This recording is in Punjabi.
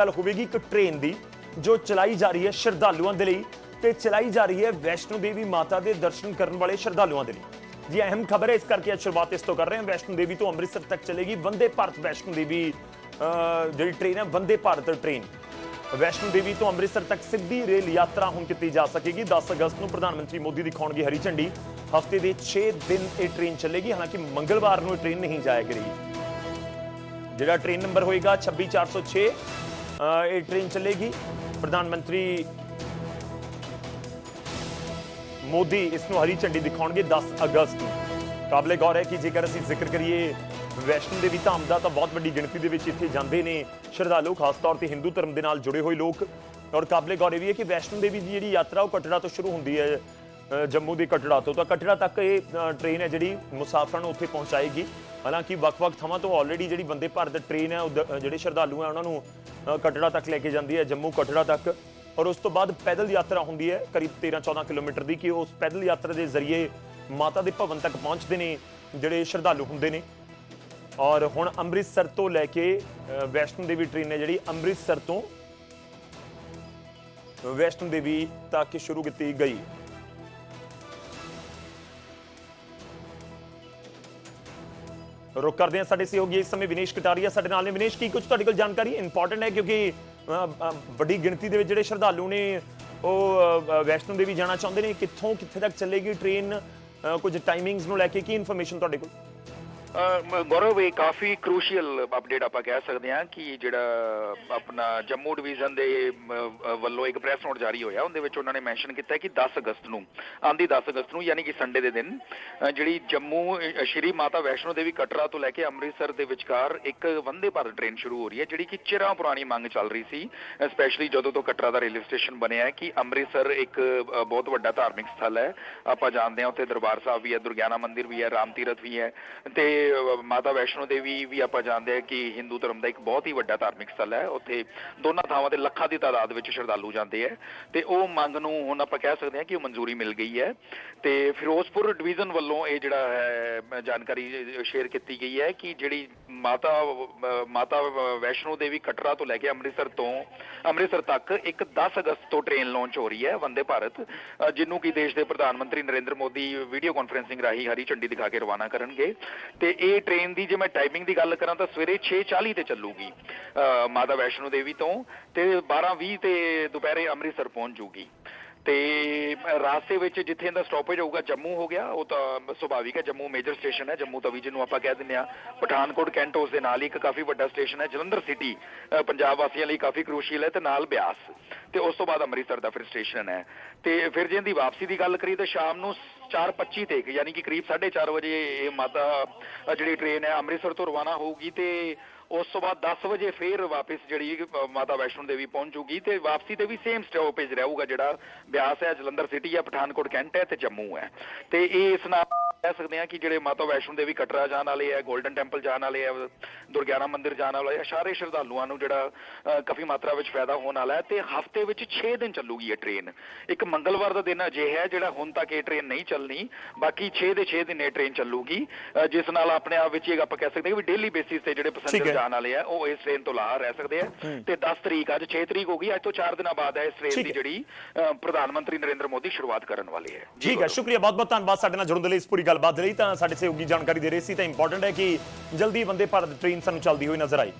ਗੱਲ ਹੋਵੇਗੀ ਇੱਕ ਟ੍ਰੇਨ ਦੀ, ਜੋ ਚਲਾਈ ਜਾ ਰਹੀ ਹੈ ਸ਼ਰਧਾਲੂਆਂ ਦੇ ਲਈ ਤੇ ਚਲਾਈ ਜਾ ਰਹੀ ਹੈ ਵੈਸ਼ਨੋ ਦੇਵੀ ਮਾਤਾ ਦੇ ਦਰਸ਼ਨ ਕਰਨ ਵਾਲੇ ਸ਼ਰਧਾਲੂਆਂ ਦੇ ਲਈ। ਜੀ, ਅਹਿਮ ਖਬਰ ਹੈ, ਇਸ ਕਰਕੇ ਅੱਜ ਸ਼ੁਰੂਆਤ ਇਸ ਤੋਂ ਕਰ ਰਹੇ ਹਾਂ। ਵੈਸ਼ਨੋ ਦੇਵੀ ਤੋਂ ਅੰਮ੍ਰਿਤਸਰ ਤੱਕ ਚੱਲੇਗੀ ਵੰਦੇ ਭਾਰਤ ਵੈਸ਼ਨੋ ਦੇਵੀ ਜਿਹੜੀ ਟ੍ਰੇਨ ਹੈ, ਵੰਦੇ ਭਾਰਤ ਟ੍ਰੇਨ ਵੈਸ਼ਨੋ ਦੇਵੀ ਤੋਂ ਅੰਮ੍ਰਿਤਸਰ ਤੱਕ ਸਿੱਧੀ ਰੇਲ ਯਾਤਰਾ ਹੁਣ ਕੀਤੀ ਜਾ ਸਕੇਗੀ। 10 ਅਗਸਤ ਨੂੰ ਪ੍ਰਧਾਨ ਮੰਤਰੀ ਮੋਦੀ ਦਿਖਾਉਣਗੇ ਹਰੀ ਝੰਡੀ। ਹਫ਼ਤੇ ਦੇ 6 ਦਿਨ ਇਹ ਟ੍ਰੇਨ ਚੱਲੇਗੀ। ਹਾਲਾਂਕਿ ਮੰਗਲਵਾਰ ਨੂੰ ਇਹ ਟ੍ਰੇਨ ਨਹੀਂ ਜਾਇਆ ਕਰੇਗੀ ਜਿਹੜਾ ਟ੍ਰੇਨ ਨੰਬਰ ਹੋਏਗਾ 26406 ਅਹ ਇਹ ਟ੍ਰੇਨ ਚੱਲੇਗੀ। ਪ੍ਰਧਾਨ ਮੰਤਰੀ ਮੋਦੀ ਇਸ ਨੂੰ ਹਰੀ ਝੰਡੀ ਦਿਖਾਉਣਗੇ 10 ਅਗਸਤ ਨੂੰ। ਕਾਬਲੇ ਗੌਰ ਹੈ ਕਿ ਜੇਕਰ ਅਸੀਂ ਜ਼ਿਕਰ ਕਰੀਏ ਵੈਸ਼ਨੋ ਦੇਵੀ ਧਾਮ ਦਾ, ਤਾਂ ਬਹੁਤ ਵੱਡੀ ਗਿਣਤੀ ਦੇ ਵਿੱਚ ਇੱਥੇ ਜਾਂਦੇ ਨੇ ਸ਼ਰਧਾਲੂ, ਖਾਸ ਤੌਰ ਤੇ ਹਿੰਦੂ ਧਰਮ ਦੇ ਨਾਲ ਜੁੜੇ ਹੋਏ ਲੋਕ। ਔਰ ਕਾਬਲੇ ਗੌਰ ਇਹ ਵੀ ਹੈ ਕਿ ਵੈਸ਼ਨੋ ਦੇਵੀ ਦੀ ਜਿਹੜੀ ਯਾਤਰਾ, ਉਹ ਕਟੜਾ ਤੋਂ ਸ਼ੁਰੂ ਹੁੰਦੀ ਹੈ ਜੰਮੂ ਦੇ ਕਟੜਾ ਤੋਂ। ਤਾਂ ਕਟੜਾ ਤੱਕ ਇਹ ਟ੍ਰੇਨ ਹੈ ਜਿਹੜੀ ਮੁਸਾਫਰਾਂ ਨੂੰ ਉੱਥੇ ਪਹੁੰਚਾਏਗੀ। ਹਾਲਾਂਕਿ ਵੱਖ-ਵੱਖ ਥਾਵਾਂ ਤੋਂ ਆਲਰੇਡੀ ਜਿਹੜੀ ਬੰਦੇ ਭਾਰਤ ਟ੍ਰੇਨ ਹੈ, ਉਹ ਜਿਹੜੇ ਸ਼ਰਧਾਲੂ ਹੈ, ਉਹਨਾਂ ਨੂੰ ਕਟੜਾ ਤੱਕ ਲੈ ਕੇ ਜਾਂਦੀ ਹੈ ਜੰਮੂ ਕਟੜਾ ਤੱਕ। ਔਰ ਉਸ ਤੋਂ ਬਾਅਦ ਪੈਦਲ ਯਾਤਰਾ ਹੁੰਦੀ ਹੈ ਕਰੀਬ 13-14 ਕਿਲੋਮੀਟਰ ਦੀ ਕਿ ਉਸ ਪੈਦਲ ਯਾਤਰਾ ਦੇ ਜ਼ਰੀਏ ਮਾਤਾ ਦੇ ਭਵਨ ਤੱਕ ਪਹੁੰਚਦੇ ਨੇ ਜਿਹੜੇ ਸ਼ਰਧਾਲੂ ਹੁੰਦੇ ਨੇ। ਔਰ ਹੁਣ ਅੰਮ੍ਰਿਤਸਰ ਤੋਂ ਲੈ ਕੇ ਅ, ਵੈਸ਼ਨੋ ਦੇਵੀ ਟ੍ਰੇਨ ਹੈ ਜਿਹੜੀ ਅੰਮ੍ਰਿਤਸਰ ਤੋਂ ਵੈਸ਼ਨੋ ਦੇਵੀ ਤੱਕ ਸ਼ੁਰੂ ਕੀਤੀ ਗਈ। ਰੁਕ ਕਰਦੇ ਹਾਂ ਸਾਡੇ ਸਹਿਯੋਗੀ ਇਸ ਸਮੇਂ ਵਿਨੇਸ਼ ਕਟਾਰੀਆ, ਸਾਡੇ ਨਾਲ ਨੇ ਵਿਨੇਸ਼, ਕੀ ਕੁਝ ਤੁਹਾਡੇ ਕੋਲ ਜਾਣਕਾਰੀ? ਇੰਪੋਰਟੈਂਟ ਹੈ ਕਿਉਂਕਿ ਵੱਡੀ ਗਿਣਤੀ ਦੇ ਵਿੱਚ ਜਿਹੜੇ ਸ਼ਰਧਾਲੂ ਨੇ, ਉਹ ਵੈਸ਼ਨੋ ਦੇਵੀ ਜਾਣਾ ਚਾਹੁੰਦੇ ਨੇ। ਕਿੱਥੋਂ ਕਿੱਥੇ ਤੱਕ ਚੱਲੇਗੀ ਟ੍ਰੇਨ ਕੁਝ ਟਾਈਮਿੰਗਸ ਨੂੰ ਲੈ ਕੇ ਕੀ ਇਨਫੋਰਮੇਸ਼ਨ ਤੁਹਾਡੇ ਕੋਲ? ਗੌਰਵ, ਇਹ ਕਾਫੀ ਕ੍ਰੂਸ਼ੀਅਲ ਅਪਡੇਟ ਆਪਾਂ ਕਹਿ ਸਕਦੇ ਹਾਂ ਕਿ ਜਿਹੜਾ ਆਪਣਾ ਜੰਮੂ ਡਿਵੀਜ਼ਨ ਦੇ ਵੱਲੋਂ ਇੱਕ ਪ੍ਰੈਸ ਨੋਟ ਜਾਰੀ ਹੋਇਆ। ਉਹਦੇ ਵਿੱਚ ਉਹਨਾਂ ਨੇ ਮੈਂਸ਼ਨ ਕੀਤਾ ਕਿ 10 ਅਗਸਤ ਨੂੰ, ਆਂਦੀ 10 ਅਗਸਤ ਨੂੰ, ਯਾਨੀ ਕਿ ਸੰਡੇ ਦੇ ਦਿਨ ਜਿਹੜੀ ਜੰਮੂ ਸ਼੍ਰੀ ਮਾਤਾ ਵੈਸ਼ਨੋ ਦੇਵੀ ਕਟਰਾ ਤੋਂ ਲੈ ਕੇ ਅੰਮ੍ਰਿਤਸਰ ਦੇ ਵਿਚਕਾਰ ਇੱਕ ਵੰਦੇ ਭਾਰਤ ਟ੍ਰੇਨ ਸ਼ੁਰੂ ਹੋ ਰਹੀ ਹੈ, ਜਿਹੜੀ ਕਿ ਚਿਰਾਂ ਪੁਰਾਣੀ ਮੰਗ ਚੱਲ ਰਹੀ ਸੀ ਸਪੈਸ਼ਲੀ ਜਦੋਂ ਤੋਂ ਕਟਰਾ ਦਾ ਰੇਲਵੇ ਸਟੇਸ਼ਨ ਬਣਿਆ ਹੈ ਕਿ ਅੰਮ੍ਰਿਤਸਰ ਇੱਕ ਬਹੁਤ ਵੱਡਾ ਧਾਰਮਿਕ ਸਥਲ ਹੈ। ਆਪਾਂ ਜਾਣਦੇ ਹਾਂ ਉੱਥੇ ਦਰਬਾਰ ਸਾਹਿਬ ਵੀ ਹੈ, ਦੁਰਗਿਆਨਾ ਮੰਦਿਰ ਵੀ ਹੈ, ਰਾਮ ਤੀਰਥ ਵੀ ਹੈ। ਤੇ ਮਾਤਾ ਵੈਸ਼ਨੋ ਦੇਵੀ ਵੀ ਆਪਾਂ ਜਾਣਦੇ ਹਾਂ ਕਿ ਹਿੰਦੂ ਧਰਮ ਦਾ ਇੱਕ ਬਹੁਤ ਹੀ ਵੱਡਾ ਧਾਰਮਿਕ ਸਥਲ ਹੈ। ਉੱਥੇ ਦੋਨਾਂ ਥਾਵਾਂ ਤੇ ਲੱਖਾਂ ਦੀ ਤਾਦਾਦ ਵਿੱਚ ਸ਼ਰਧਾਲੂ ਜਾਂਦੇ ਹੈ ਤੇ ਉਹ ਮੰਗ ਨੂੰ ਹੁਣ ਆਪਾਂ ਕਹਿ ਸਕਦੇ ਹਾਂ ਕਿ ਮਨਜ਼ੂਰੀ ਮਿਲ ਗਈ ਹੈ। ਤੇ ਫਿਰੋਜ਼ਪੁਰ ਡਿਵੀਜ਼ਨ ਵੱਲੋਂ ਇਹ ਜਿਹੜਾ ਹੈ ਜਾਣਕਾਰੀ ਸ਼ੇਅਰ ਕੀਤੀ ਗਈ ਹੈ ਕਿ ਜਿਹੜੀ ਮਾਤਾ ਮਾਤਾ ਵੈਸ਼ਨੋ ਦੇਵੀ ਕਟਰਾ ਤੋਂ ਲੈ ਕੇ ਅੰਮ੍ਰਿਤਸਰ ਤੋਂ, ਅੰਮ੍ਰਿਤਸਰ ਤੱਕ ਇੱਕ 10 ਅਗਸਤ ਤੋਂ ਟ੍ਰੇਨ ਲਾਂਚ ਹੋ ਰਹੀ ਹੈ ਵੰਦੇ ਭਾਰਤ ਜਿਹਨੂੰ ਕਿ ਦੇਸ਼ ਦੇ ਪ੍ਰਧਾਨ ਮੰਤਰੀ ਨਰਿੰਦਰ ਮੋਦੀ ਵੀਡੀਓ ਕਾਨਫਰੈਂਸਿੰਗ ਰਾਹੀਂ ਹਰੀ ਝੰਡੀ ਦਿਖਾ ਕੇ ਰਵਾਨਾ ਕਰਨਗੇ। ਤੇ ਇਹ ਟ੍ਰੇਨ ਦੀ ਜੇ ਮੈਂ ਟਾਈਮਿੰਗ ਦੀ ਗੱਲ ਕਰਾਂ ਤਾਂ ਸਵੇਰੇ 6:40 ਤੇ ਚੱਲੂਗੀ ਮਾਤਾ ਵੈਸ਼ਨੋ ਦੇਵੀ ਤੋਂ ਤੇ 12:20 ਤੇ ਦੁਪਹਿਰੇ ਅੰਮ੍ਰਿਤਸਰ ਪਹੁੰਚ ਜੂਗੀ। ਤੇ ਰਾਸਤੇ ਵਿੱਚ ਜਿੱਥੇ ਇਹਦਾ ਸਟਾਪੇਜ ਹੋਊਗਾ, ਜੰਮੂ ਹੋ ਗਿਆ, ਉਹ ਤਾਂ ਸੁਭਾਵਿਕ ਹੈ, ਜੰਮੂ ਮੇਜਰ ਸਟੇਸ਼ਨ ਹੈ, ਜੰਮੂ ਤਵੀ ਜਿਹਨੂੰ ਆਪਾਂ ਕਹਿ ਦਿੰਦੇ ਆ ਪਠਾਨਕੋਟ ਕੈਂਟ ਉਸ ਦੇ ਨਾਲ ਹੀ ਇੱਕ ਕਾਫੀ ਵੱਡਾ ਸਟੇਸ਼ਨ ਹੈ, ਜਲੰਧਰ ਸਿਟੀ ਪੰਜਾਬ ਵਾਸੀਆਂ ਲਈ ਕਾਫੀ ਕ੍ਰੂਸ਼ੀਅਲ ਹੈ ਤੇ ਨਾਲ ਬਿਆਸ। ਤੇ ਉਸ ਤੋਂ ਬਾਅਦ ਅੰਮ੍ਰਿਤਸਰ ਦਾ ਫਿਰ ਸਟੇਸ਼ਨ ਹੈ। ਤੇ ਫਿਰ ਜੇ ਇਹਦੀ ਵਾਪਸੀ ਦੀ ਗੱਲ ਕਰੀਏ ਤਾਂ ਸ਼ਾਮ ਨੂੰ 4:25 ਤੇ ਯਾਨੀ ਕਿ ਕਰੀਬ 4:30 ਵਜੇ ਇਹ ਮਾਤਾ ਜਿਹੜੀ ਟ੍ਰੇਨ ਹੈ, ਅੰਮ੍ਰਿਤਸਰ ਤੋਂ ਰਵਾਨਾ ਹੋਊਗੀ ਤੇ ਉਸ ਤੋਂ ਬਾਅਦ 10 ਵਜੇ ਫੇਰ ਵਾਪਸ ਜਿਹੜੀ ਮਾਤਾ ਵੈਸ਼ਨੋ ਦੇਵੀ ਪਹੁੰਚੂਗੀ ਤੇ ਵਾਪਸੀ ਤੇ ਵੀ ਸੇਮ ਸਟਾਪੇਜ ਰਹੂਗਾ ਜਿਹੜਾ ਬਿਆਸ ਹੈ, ਜਲੰਧਰ ਸਿਟੀ ਹੈ, ਪਠਾਨਕੋਟ, ਕੈਂਟ ਹੈ ਤੇ ਜੰਮੂ ਹੈ। ਤੇ ਇਹ ਇਸ ਨਾਲ ਕਹਿ ਸਕਦੇ ਹਾਂ ਕਿ ਜਿਹੜੇ ਮਾਤਾ ਵੈਸ਼ਨੋ ਦੇਵੀ ਕਟਰਾ ਜਾਣ ਵਾਲੇ ਹੈ 골ਡਨ ਟੈਂਪਲ ਜਾਣ ਵਾਲੇ ਹੈ ਦੁਰਗਿਆਨਾ ਮੰਦਿਰ ਜਾਣ ਵਾਲੇ ਹੈ ਸਾਰੇ ਸ਼ਰਧਾਲੂਆਂ ਨੂੰ ਜਿਹੜਾ ਕਾਫੀ ਮਾਤਰਾ ਵਿੱਚ ਫਾਇਦਾ ਹੋਣ ਵਾਲਾ ਹੈ ਤੇ ਹਫ਼ਤੇ ਵਿੱਚ 6 ਦਿਨ ਚੱਲੂਗੀ ਇਹ ਟ੍ਰੇਨ ਇੱਕ ਮੰਗਲਵਾਰ ਦਾ ਦਿਨ ਅਜੇ ਹੈ ਜਿਹੜਾ ਹੁਣ ਤੱਕ ਇਹ ਟ੍ਰੇਨ ਨਹੀਂ ਚੱਲਣੀ ਬਾਕੀ 6 ਦੇ 6 ਦਿਨ ਇਹ ਟ੍ਰੇਨ ਚੱਲੂਗੀ ਜਿਸ ਨਾਲ ਆਪਣੇ ਆਪ ਵਿੱਚ ਇਹ ਆਪਾਂ ਕਹਿ ਸਕਦੇ ਹਾਂ ਕਿ ਡੇਲੀ ਬੇਸਿਸ ਤੇ ਜਿਹੜੇ ਪੈਸੇਂਜਰ। ਜਾਣ ਵਾਲੇ ਆ ਉਹ ਇਸ ਟ੍ਰੇਨ ਤੋਂ ਲਾਹ ਰਹਿ ਸਕਦੇ ਆ ਤੇ 10 ਤਰੀਕ ਅੱਜ 6 ਤਰੀਕ ਹੋ ਗਈ ਅੱਜ ਤੋਂ 4 ਦਿਨਾਂ ਬਾਅਦ ਹੈ ਇਸ ਟ੍ਰੇਨ ਦੀ। ਜਿਹੜੀ ਪ੍ਰਧਾਨ ਮੰਤਰੀ ਨਰਿੰਦਰ ਮੋਦੀ ਸ਼ੁਰੂਆਤ ਕਰਨ ਵਾਲੇ ਹੈ ਠੀਕ ਹੈ। ਸ਼ੁਕਰੀਆ ਬਹੁਤ ਬਹੁਤ ਧੰਨਵਾਦ ਸਾਡੇ ਨਾਲ ਜੁੜਨ ਦੇ ਲਈ ਇਸ ਪੂਰੀ ਗੱਲਬਾਤ ਲਈ ਤਾਂ ਸਾਡੇ ਸਹਿਯੋਗੀ ਜਾਣਕਾਰੀ ਦੇ ਰਹੇ ਸੀ, ਤਾਂ ਇੰਪੋਰਟੈਂਟ ਹੈ ਕਿ ਜਲਦੀ ਬੰਦੇ ਭਾਰਤ ਟ੍ਰੇਨ ਸਾਨੂੰ ਚੱਲਦੀ ਹੋਈ ਨਜ਼ਰ ਆਈ।